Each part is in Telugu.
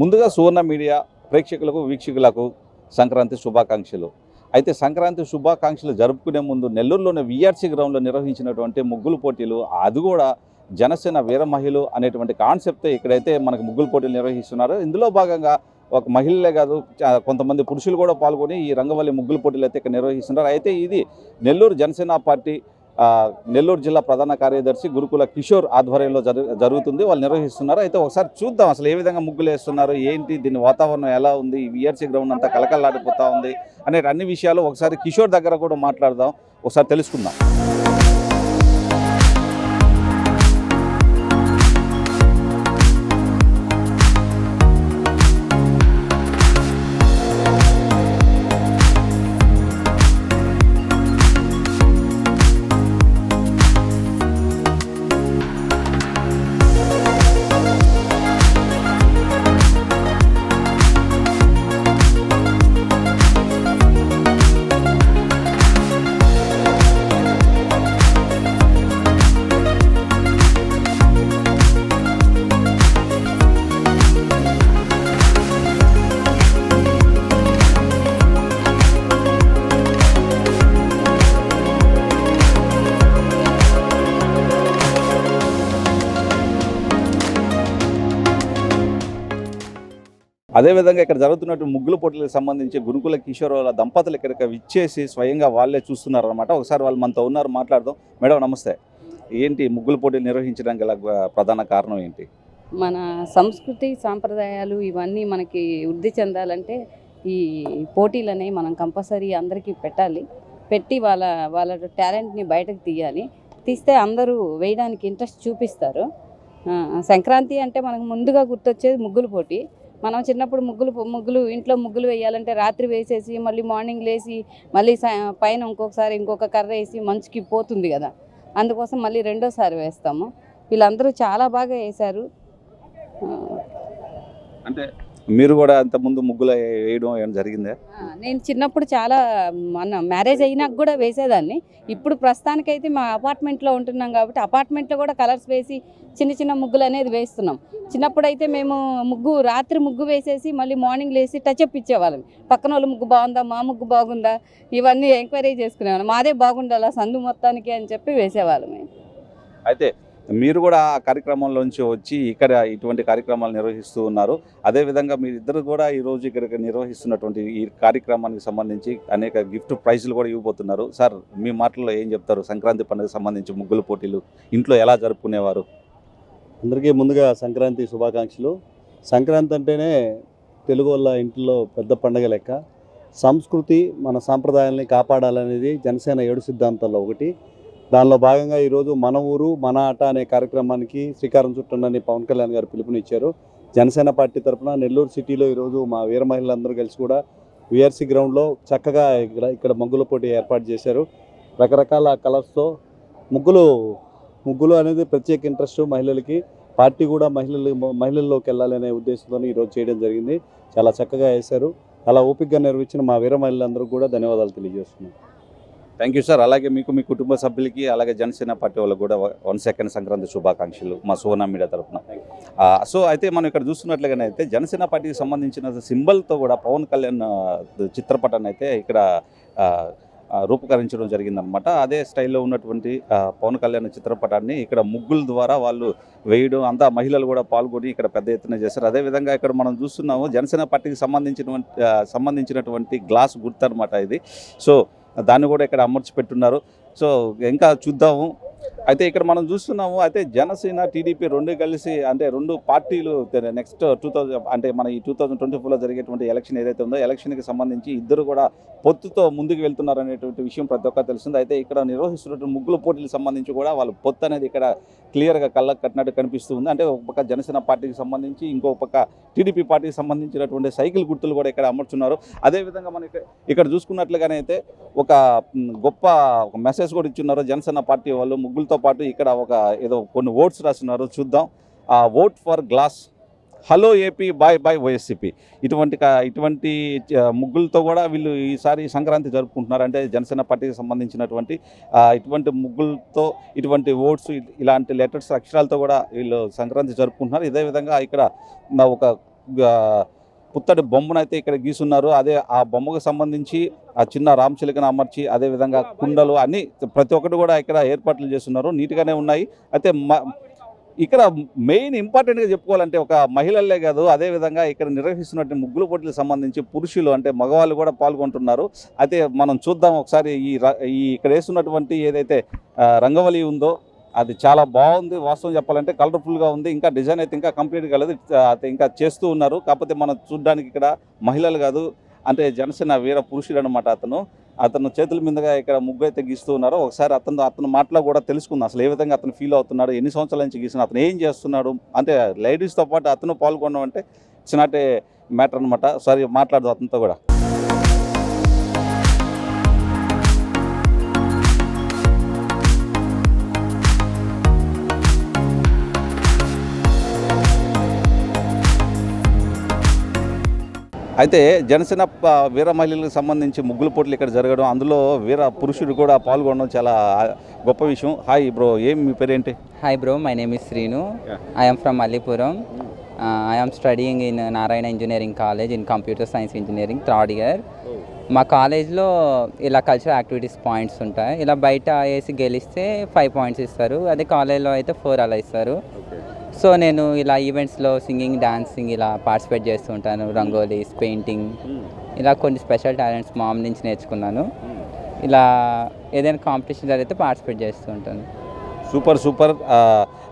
ముందుగా సువర్ణ మీడియా ప్రేక్షకులకు వీక్షకులకు సంక్రాంతి శుభాకాంక్షలు. అయితే సంక్రాంతి శుభాకాంక్షలు జరుపుకునే ముందు నెల్లూరులోని విఆర్సీ గ్రౌండ్లో నిర్వహించినటువంటి ముగ్గులు పోటీలు అది కూడా జనసేన వీర మహిళలు అనేటువంటి కాన్సెప్ట్ ఇక్కడైతే మనకు ముగ్గులు పోటీలు నిర్వహిస్తున్నారు. ఇందులో భాగంగా ఒక మహిళలే కాదు కొంతమంది పురుషులు కూడా పాల్గొని ఈ రంగవల్లి ముగ్గులు పోటీలు అయితే ఇక్కడ నిర్వహిస్తున్నారు. అయితే ఇది నెల్లూరు జనసేన పార్టీ నెల్లూరు జిల్లా ప్రధాన కార్యదర్శి గురుకుల కిషోర్ ఆధ్వర్యంలో జరుగుతుంది. వాళ్ళు నిర్వహిస్తున్నారు. అయితే ఒకసారి చూద్దాం అసలు ఏ విధంగా ముగ్గులు వేస్తున్నారు ఏంటి దీని వాతావరణం ఎలా ఉంది ఈ విఆర్సీ గ్రౌండ్ అంతా కలకల్లాడిపోతా ఉంది అనే అన్ని విషయాలు ఒకసారి కిషోర్ దగ్గర కూడా మాట్లాడదాం. ఒకసారి తెలుసుకుందాం. అదేవిధంగా ఇక్కడ జరుగుతున్నట్టు ముగ్గుల పోటీలకు సంబంధించి గురుకుల కిషోర్ వాళ్ళ దంపతులు ఇక్కడికి విచ్చేసి స్వయంగా వాళ్ళే చూస్తున్నారనమాట ఒకసారి వాళ్ళు మనతో ఉన్నారు మాట్లాడదాం. మేడం నమస్తే. ఏంటి ముగ్గుల పోటీలు నిర్వహించడం గల ప్రధాన కారణం ఏంటి? మన సంస్కృతి సాంప్రదాయాలు ఇవన్నీ మనకి వృద్ధి చెందాలంటే ఈ పోటీలు అనేవి మనం కంపల్సరీ అందరికీ పెట్టాలి. పెట్టి వాళ్ళ వాళ్ళ టాలెంట్ని బయటకు తీయాలి. తీస్తే అందరూ వేయడానికి ఇంట్రెస్ట్ చూపిస్తారు. సంక్రాంతి అంటే మనకు ముందుగా గుర్తొచ్చేది ముగ్గులు పోటీ. మనం చిన్నప్పుడు ముగ్గులు ముగ్గులు ఇంట్లో ముగ్గులు వేయాలంటే రాత్రి వేసేసి మళ్ళీ మార్నింగ్ లేసి మళ్ళీ సా- పైన ఇంకొకసారి ఇంకొక కర్ర వేసి మంచుకి పోతుంది కదా. అందుకోసం మళ్ళీ రెండోసారి వేస్తాము. వీళ్ళందరూ చాలా బాగా వేశారు. అంటే మీరు కూడా అంత ముందు ముగ్గులు వేయడం ఏమైనా జరిగిందా? నేను చిన్నప్పుడు చాలా మన మ్యారేజ్ అయినాక కూడా వేసేదాన్ని. ఇప్పుడు ప్రస్తుతానికైతే మా అపార్ట్మెంట్లో ఉంటున్నాం కాబట్టి అపార్ట్మెంట్లో కూడా కలర్స్ వేసి చిన్న చిన్న ముగ్గులు అనేది వేస్తున్నాం. చిన్నప్పుడు అయితే మేము ముగ్గు రాత్రి ముగ్గు వేసేసి మళ్ళీ మార్నింగ్ లేసి టచ్ అప్ ఇచ్చేవాళ్ళం. పక్కన వాళ్ళ ముగ్గు బాగుందా మా ముగ్గు బాగుందా? ఇవన్నీ ఎంక్వైరీ చేసుకునేవాళ్ళం. మాదే బాగుండాలా సందు మొత్తానికి అని చెప్పి వేసేవాళ్ళం అయితే మీరు కూడా ఆ కార్యక్రమంలోంచి వచ్చి ఇక్కడ ఇటువంటి కార్యక్రమాలు నిర్వహిస్తూ ఉన్నారు. అదేవిధంగా మీరిద్దరు కూడా ఈరోజు ఇక్కడ నిర్వహిస్తున్నటువంటి ఈ కార్యక్రమానికి సంబంధించి అనేక గిఫ్ట్ ప్రైజులు కూడా ఇవ్వబోతున్నారు. సార్ మీ మాటల్లో ఏం చెప్తారు? సంక్రాంతి పండుగకు సంబంధించి ముగ్గుల పోటీలు ఇంట్లో ఎలా జరుపుకునేవారు? అందరికీ ముందుగా సంక్రాంతి శుభాకాంక్షలు. సంక్రాంతి అంటేనే తెలుగు వాళ్ళ ఇంట్లో పెద్ద పండగ లెక్క. సంస్కృతి మన సాంప్రదాయాల్ని కాపాడాలనేది జనసేన ఏడు సిద్ధాంతాల్లో ఒకటి. దానిలో భాగంగా ఈరోజు మన ఊరు మన ఆట అనే కార్యక్రమానికి శ్రీకారం చుట్టండి పవన్ కళ్యాణ్ గారు పిలుపునిచ్చారు. జనసేన పార్టీ తరఫున నెల్లూరు సిటీలో ఈరోజు మా వీర మహిళలందరూ కలిసి కూడా విఆర్సీ గ్రౌండ్లో చక్కగా ఇక్కడ ఇక్కడ ముగ్గుల పోటీ ఏర్పాటు చేశారు. రకరకాల కలర్స్తో ముగ్గులు ముగ్గులు అనేది ప్రత్యేక ఇంట్రెస్ట్ మహిళలకి. పార్టీ కూడా మహిళలు మహిళల్లోకి వెళ్ళాలనే ఉద్దేశంతో ఈరోజు చేయడం జరిగింది. చాలా చక్కగా వేశారు. అలా ఓపికగా నిర్వహించిన మా వీర మహిళలందరూ కూడా ధన్యవాదాలు తెలియజేస్తున్నాను థ్యాంక్ యూ సార్ అలాగే మీకు మీ కుటుంబ సభ్యులకి అలాగే జనసేన పార్టీ వాళ్ళకి కూడా వన్ సెకండ్ సంక్రాంతి శుభాకాంక్షలు మా సువర్ణ మీడియా తరఫున. సో అయితే మనం ఇక్కడ చూస్తున్నట్లుగానే అయితే జనసేన పార్టీకి సంబంధించిన సింబల్తో కూడా పవన్ కళ్యాణ్ చిత్రపటాన్ని అయితే ఇక్కడ రూపకరించడం జరిగిందనమాట అదే స్టైల్లో ఉన్నటువంటి పవన్ కళ్యాణ్ చిత్రపటాన్ని ఇక్కడ ముగ్గుల ద్వారా వాళ్ళు వేయడం అంతా మహిళలు కూడా పాల్గొని ఇక్కడ పెద్ద ఎత్తున చేశారు. అదేవిధంగా ఇక్కడ మనం చూస్తున్నాము జనసేన పార్టీకి సంబంధించినటువంటి సంబంధించినటువంటి గ్లాస్ గుర్తు అనమాట ఇది. సో దాన్ని కూడా ఇక్కడ అమర్చి పెట్టున్నారు. సో ఇంకా చూద్దాము. అయితే ఇక్కడ మనం చూస్తున్నాము అయితే జనసేన టీడీపీ రెండు కలిసి అంటే రెండు పార్టీలు నెక్స్ట్ టూ థౌజండ్ అంటే మన ఈ టూ థౌజండ్ ట్వంటీ ఫోర్లో జరిగేటువంటి ఎలక్షన్ ఏదైతే ఉందో ఎలక్షన్కి సంబంధించి ఇద్దరు కూడా పొత్తుతో ముందుకు వెళ్తున్నారు అనేటువంటి విషయం ప్రతి ఒక్కరు తెలిసింది అయితే ఇక్కడ నిర్వహిస్తున్నటువంటి ముగ్గుల పోటీలకు సంబంధించి కూడా వాళ్ళ పొత్తు అనేది ఇక్కడ క్లియర్గా కళ్ళకు కట్టినట్టు కనిపిస్తూ ఉంది. అంటే ఒక పక్క జనసేన పార్టీకి సంబంధించి ఇంకో పక్క టీడీపీ పార్టీకి సంబంధించినటువంటి సైకిల్ గుర్తులు కూడా ఇక్కడ అమర్చున్నారు. అదేవిధంగా మనం ఇక్కడ ఇక్కడ చూసుకున్నట్లుగానే అయితే ఒక గొప్ప ఒక మెసేజ్ కూడా ఇచ్చున్నారు జనసేన పార్టీ వాళ్ళు. ముగ్గులు దాంతో పాటు ఇక్కడ ఒక ఏదో కొన్ని ఓట్స్ రాస్తున్నారు చూద్దాం. ఆ vote for glass. Hello AP bye bye YSCP. ఇటువంటి ఇటువంటి ముగ్గులతో కూడా వీళ్ళు ఈసారి సంక్రాంతి జరుపుకుంటున్నారు. అంటే జనసేన పార్టీకి సంబంధించినటువంటి ఇటువంటి ముగ్గులతో ఇటువంటి ఓట్స్ ఇలాంటి లెటర్స్ అక్షరాలతో కూడా వీళ్ళు సంక్రాంతి జరుపుకుంటున్నారు. ఇదే విధంగా ఇక్కడ నా ఒక పుత్తడి బొమ్మనైతే ఇక్కడ గీసున్నారు. అదే ఆ బొమ్మకు సంబంధించి ఆ చిన్న రామచిలుకను అమర్చి అదే విధంగా కుండలు అన్ని ప్రతి ఒక్కటి కూడా ఇక్కడ ఏర్పాట్లు చేస్తున్నారు. నీట్గానే ఉన్నాయి. అయితే మ- ఇక్కడ మెయిన్ ఇంపార్టెంట్గా చెప్పుకోవాలంటే ఒక మహిళలే కాదు అదే విధంగా ఇక్కడ నిర్వహిస్తున్నటువంటి ముగ్గులు పోటీలకు సంబంధించి పురుషులు అంటే మగవాళ్ళు కూడా పాల్గొంటున్నారు. అయితే మనం చూద్దాం ఒకసారి ఈ ర- ఈ ఇక్కడ వేస్తున్నటువంటి ఏదైతే రంగవలి ఉందో అది చాలా బాగుంది. వాస్తవం చెప్పాలంటే కలర్ఫుల్గా ఉంది. ఇంకా డిజైన్ అయితే ఇంకా కంప్లీట్ కాలేదు అది ఇంకా చేస్తూ ఉన్నారు. కాకపోతే మనం చూడడానికి ఇక్కడ మహిళలు కాదు. అంటే జనసేన వీర పురుషుడు అనమాట అతను. అతను చేతుల మీదుగా ఇక్కడ ముగ్గు అయితే గీస్తూ ఉన్నారు. ఒకసారి అతను అతను మాటలో కూడా తెలుసుకుందాం. అసలు ఏ విధంగా అతను ఫీల్ అవుతున్నాడు? ఎన్ని సంవత్సరాల నుంచి గీసిన అతను ఏం చేస్తున్నాడు? అంటే లేడీస్తో పాటు అతను పాల్గొనడం అంటే ఇట్స్ నాట్ ఏ మ్యాటర్ అనమాట సారీ మాట్లాడదు అతనితో కూడా. అయితే జనసేన ప- వీర మహిళలకు సంబంధించి ముగ్గులు పోట్లు ఇక్కడ జరగడం అందులో వీర పురుషుడు కూడా పాల్గొనడం చాలా గొప్ప విషయం. హాయ్ బ్రో ఏం మీ పేరేంటి? Hi bro my name is Srinu I'm from am I'm studying in Narayana engineering college in computer science engineering third year మా కాలేజ్లో ఇలా కల్చరల్ యాక్టివిటీస్ పాయింట్స్ ఉంటాయి. ఇలా బయట వేసి గెలిస్తే ఫైవ్ పాయింట్స్ ఇస్తారు. అదే కాలేజ్లో అయితే ఫోర్ అలా ఇస్తారు. సో నేను ఇలా ఈవెంట్స్లో సింగింగ్ డాన్సింగ్ ఇలా పార్టిసిపేట్ చేస్తూ ఉంటాను. రంగోలీస్ పెయింటింగ్ ఇలా కొన్ని స్పెషల్ టాలెంట్స్ మామ్ నుంచి నేర్చుకున్నాను. ఇలా ఏదైనా కాంపిటీషన్ జరిగితే పార్టిసిపేట్ చేస్తూ ఉంటాను. Super super.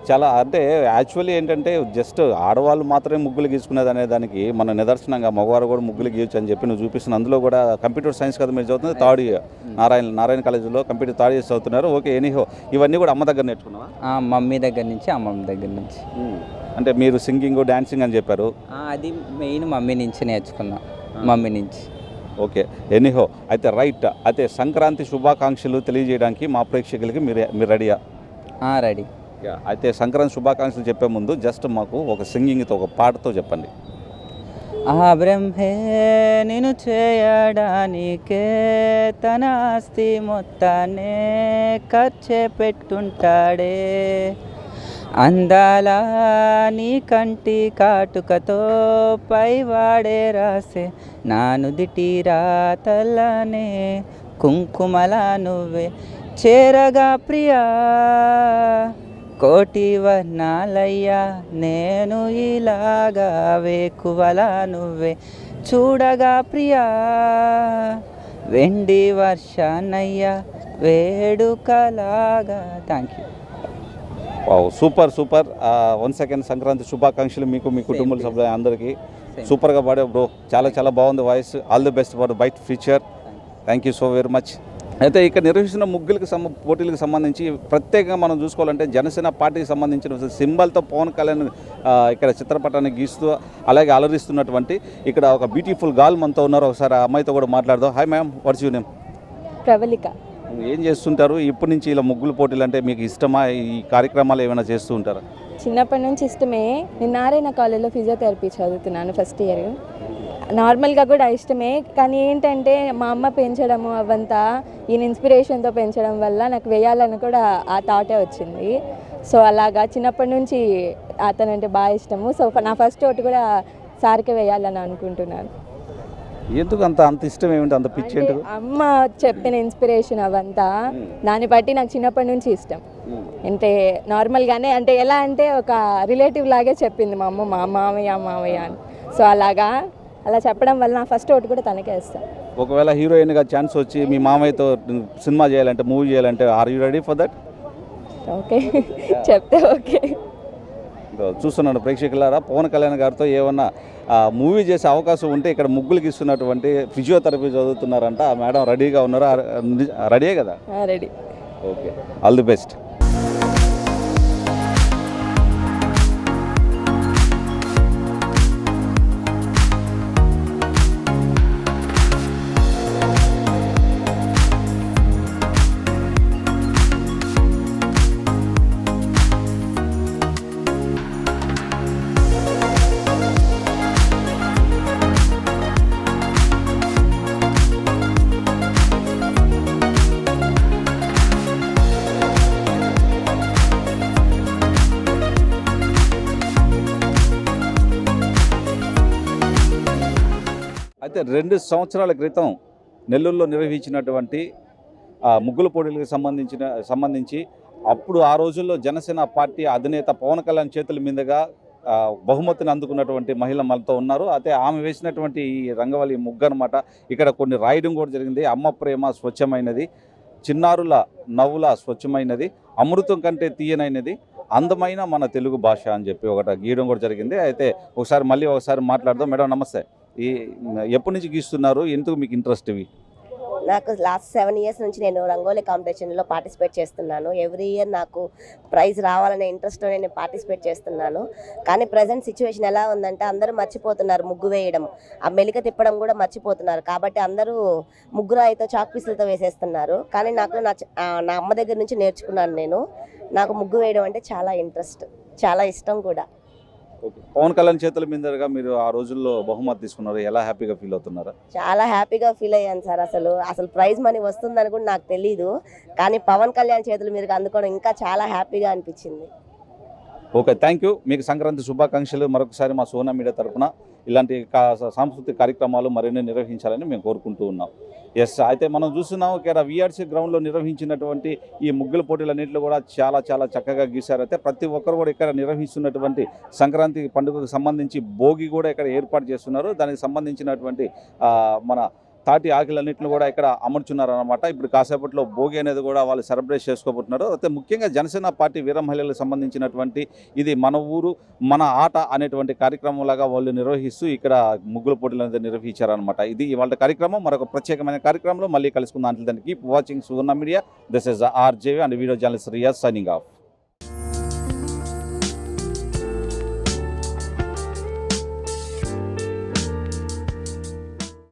చాలా అంటే యాక్చువల్లీ ఏంటంటే జస్ట్ ఆడవాళ్ళు మాత్రమే ముగ్గులు గీసుకునేది అనే దానికి మన నిదర్శనంగా మగవారు కూడా ముగ్గులు గీయొచ్చు అని చెప్పి నువ్వు చూపిస్తున్న అందులో కూడా కంప్యూటర్ సైన్స్ కదా మీరు చదువుతుంది థర్డ్ ఇయర్. నారాయణ నారాయణ కాలేజీలో కంప్యూటర్ థర్డ్ ఇయర్ చదువుతున్నారు. ఓకే ఎనీహో ఇవన్నీ కూడా అమ్మ దగ్గర నేర్చుకున్నావా? ఆ, మమ్మీ దగ్గర నుంచి అమ్మమ్మ దగ్గర నుంచి. అంటే మీరు సింగింగ్ డాన్సింగ్ అని చెప్పారు. అది మెయిన్ మమ్మీ నుంచి నేర్చుకున్నా. మమ్మీ నుంచి. ఓకే ఎనీహో అయితే రైట్ అయితే సంక్రాంతి శుభాకాంక్షలు తెలియజేయడానికి మా ప్రేక్షకులకి మీరు మీరు రెడీయా? రెడీ. అయితే సంక్రాంతి శుభాకాంక్షలు చెప్పే ముందు జస్ట్ మాకు ఒక సింగింగ్తో ఒక పాటతో చెప్పండి. ఆ బ్రహ్మే నేను చేయడానికే తన ఆస్తి మొత్తాన్నే ఖర్చే పెట్టుంటాడే. అందాల నీ కంటి కాటుకతో పైవాడే రాసే నా నుదిటి రాతలనే కుంకుమల నువ్వే చేరగా ప్రియా కోటి వర్ణాలయ్యా నేను ఇలాగా వేకువలా నువ్వే. చూడగా ప్రియా వెండి వర్షాన్నయ్యా వేడుకలాగా. Thank you super super one second Sankranti శుభాకాంక్షలు మీకు మీ కుటుంబ. సభ్యులు అందరికీ. సూపర్గా పాడే బ్రో చాలా చాలా బాగుంది voice all the best for bright future thank you so very much అయితే ఇక్కడ నిర్వహిస్తున్న ముగ్గులకు సంబ పోటీలకు సంబంధించి ప్రత్యేకంగా మనం చూసుకోవాలంటే జనసేన పార్టీకి సంబంధించిన సింబల్తో పవన్ కళ్యాణ్ ఇక్కడ చిత్రపటాన్ని గీస్తూ అలాగే అలరిస్తున్నటువంటి ఇక్కడ ఒక బ్యూటిఫుల్ గాల్ మనతో ఉన్నారు. ఒకసారి ఆ అమ్మాయితో కూడా మాట్లాడదాం. Hi ma'am what's you name Pravalika. ఏం చేస్తుంటారు? ఇప్పటి నుంచి ఇలా ముగ్గులు పోటీలు అంటే మీకు ఇష్టమా? ఈ కార్యక్రమాలు ఏమైనా చేస్తూ ఉంటారా? చిన్నప్పటి నుంచి ఇష్టమే. నేను నారాయణ కాలేజ్లో ఫిజియోథెరపీ చదువుతున్నాను ఫస్ట్ ఇయర్. నార్మల్గా కూడా ఇష్టమే కానీ ఏంటంటే మా అమ్మ పెంచడము అవంతా ఈయన ఇన్స్పిరేషన్తో పెంచడం వల్ల నాకు వేయాలని కూడా ఆ థాటే వచ్చింది. సో అలాగా చిన్నప్పటి నుంచి అతనంటే బాగా ఇష్టము. సో నా ఫస్ట్ ఒకటి కూడా సార్కే వేయాలని అనుకుంటున్నాను. ఎందుకు అంత అంత ఇష్టం ఏమిటి? అంత పిచ్చి అమ్మ చెప్పిన ఇన్స్పిరేషన్ అవంతా దాన్ని బట్టి నాకు చిన్నప్పటి నుంచి ఇష్టం. అంటే నార్మల్గానే అంటే ఎలా అంటే ఒక రిలేటివ్ లాగే చెప్పింది మా అమ్మ మా మామయ్య మామయ్య అని. సో అలాగా అలా చెప్పడం వల్ల నా ఫస్ట్ ఒకటి కూడా తనకే ఇస్తాను ఒకవేళ హీరోయిన్గా ఛాన్స్ వచ్చి మీ మామయ్యతో సినిమా చేయాలంటే మూవీ చేయాలంటే are you ready for that? Okay. చెప్తే ఓకే. చూస్తున్నాను ప్రేక్షకులారా పవన్ కళ్యాణ్ గారితో ఏమన్నా మూవీ చేసే అవకాశం ఉంటే ఇక్కడ ముగ్గులకి ఇస్తున్నటువంటి ఫిజియోథెరపీ చదువుతున్నారంట. ఆ మేడం రెడీగా ఉన్నారు? రెడీయే కదా? Ready. Okay. All the best. అయితే రెండు సంవత్సరాల క్రితం నెల్లూరులో నిర్వహించినటువంటి ముగ్గుల పోటీలకు సంబంధించిన సంబంధించి అప్పుడు ఆ రోజుల్లో జనసేన పార్టీ అధినేత పవన్ కళ్యాణ్ చేతుల మీదుగా బహుమతిని అందుకున్నటువంటి మహిళ మనతో ఉన్నారు. అయితే ఆమె వేసినటువంటి ఈ రంగవల్లి ముగ్గు అనమాట ఇక్కడ కొన్ని రాయడం కూడా జరిగింది. అమ్మ ప్రేమ స్వచ్ఛమైనది చిన్నారుల నవ్వుల స్వచ్ఛమైనది అమృతం కంటే తీయనైనది అందమైన మన తెలుగు భాష అని చెప్పి ఒకటి గీయడం కూడా జరిగింది. అయితే ఒకసారి మళ్ళీ ఒకసారి మాట్లాడదాం. మేడం నమస్తే. ఎప్పటి నుంచి గీస్తున్నారు? ఎందుకు మీకు ఇంట్రెస్ట్ ఇవి? నాకు లాస్ట్ సెవెన్ ఇయర్స్ నుంచి నేను రంగోలీ కాంపిటీషన్లో పార్టిసిపేట్ చేస్తున్నాను. ఎవ్రీ ఇయర్ నాకు ప్రైజ్ రావాలనే ఇంట్రెస్ట్తో నేను పార్టిసిపేట్ చేస్తున్నాను. కానీ ప్రజెంట్ సిచ్యువేషన్ ఎలా ఉందంటే అందరూ మర్చిపోతున్నారు ముగ్గు వేయడం. ఆ మెలిక తిప్పడం కూడా మర్చిపోతున్నారు. కాబట్టి అందరూ ముగ్గురాయితో చాక్ పీసులతో వేసేస్తున్నారు. కానీ నాకు నా నా అమ్మ దగ్గర నుంచి నేర్చుకున్నాను నేను. నాకు ముగ్గు వేయడం అంటే చాలా ఇంట్రెస్ట్ చాలా ఇష్టం కూడా. పవన్ కళ్యాణ్ చేతుల మీదుగా మీరు ఆ రోజుల్లో బహుమతి తీసుకున్నారు. ఎలా హ్యాపీగా ఫీల్ అవుతున్నారు? చాలా హ్యాపీగా ఫీల్ అయ్యాను సార్ అసలు. అసలు ప్రైజ్ మనీ వస్తుందని కూడా నాకు తెలీదు. కానీ పవన్ కళ్యాణ్ చేతుల మీదుగా అందుకోవడం ఇంకా చాలా హ్యాపీగా అనిపించింది. ఓకే థ్యాంక్ యూ మీకు సంక్రాంతి శుభాకాంక్షలు. మరొకసారి మా సోనా మీడియా తరఫున ఇలాంటి కా- సాంస్కృతిక కార్యక్రమాలు మరిన్ని నిర్వహించాలని మేము కోరుకుంటూ ఉన్నాం. ఎస్ అయితే మనం చూస్తున్నాం ఇక్కడ విఆర్సీ గ్రౌండ్లో నిర్వహించినటువంటి ఈ ముగ్గుల పోటీలన్నింటిలో కూడా చాలా చాలా చక్కగా గీశారు. అయితే ప్రతి ఒక్కరు కూడా ఇక్కడ నిర్వహిస్తున్నటువంటి సంక్రాంతి పండుగకు సంబంధించి భోగి కూడా ఇక్కడ ఏర్పాటు చేస్తున్నారు. దానికి సంబంధించినటువంటి మన తాటి ఆకులన్నింటిని కూడా ఇక్కడ అమర్చున్నారు అనమాట ఇప్పుడు కాసేపట్లో భోగి అనేది కూడా వాళ్ళు సెలబ్రేట్ చేసుకోబోతున్నారు. అయితే ముఖ్యంగా జనసేన పార్టీ వీర మహిళలకు సంబంధించినటువంటి ఇది మన ఊరు మన ఆట అనేటువంటి కార్యక్రమం లాగా వాళ్ళు నిర్వహిస్తూ ఇక్కడ ముగ్గుల పోటీలు అనేది నిర్వహించారనమాట ఇది ఇవాళ కార్యక్రమం. మరొక ప్రత్యేకమైన కార్యక్రమంలో మళ్ళీ కలుసుకుందాం. దానికి watching Suvarna media. This is RJV and video journalist Riya signing off.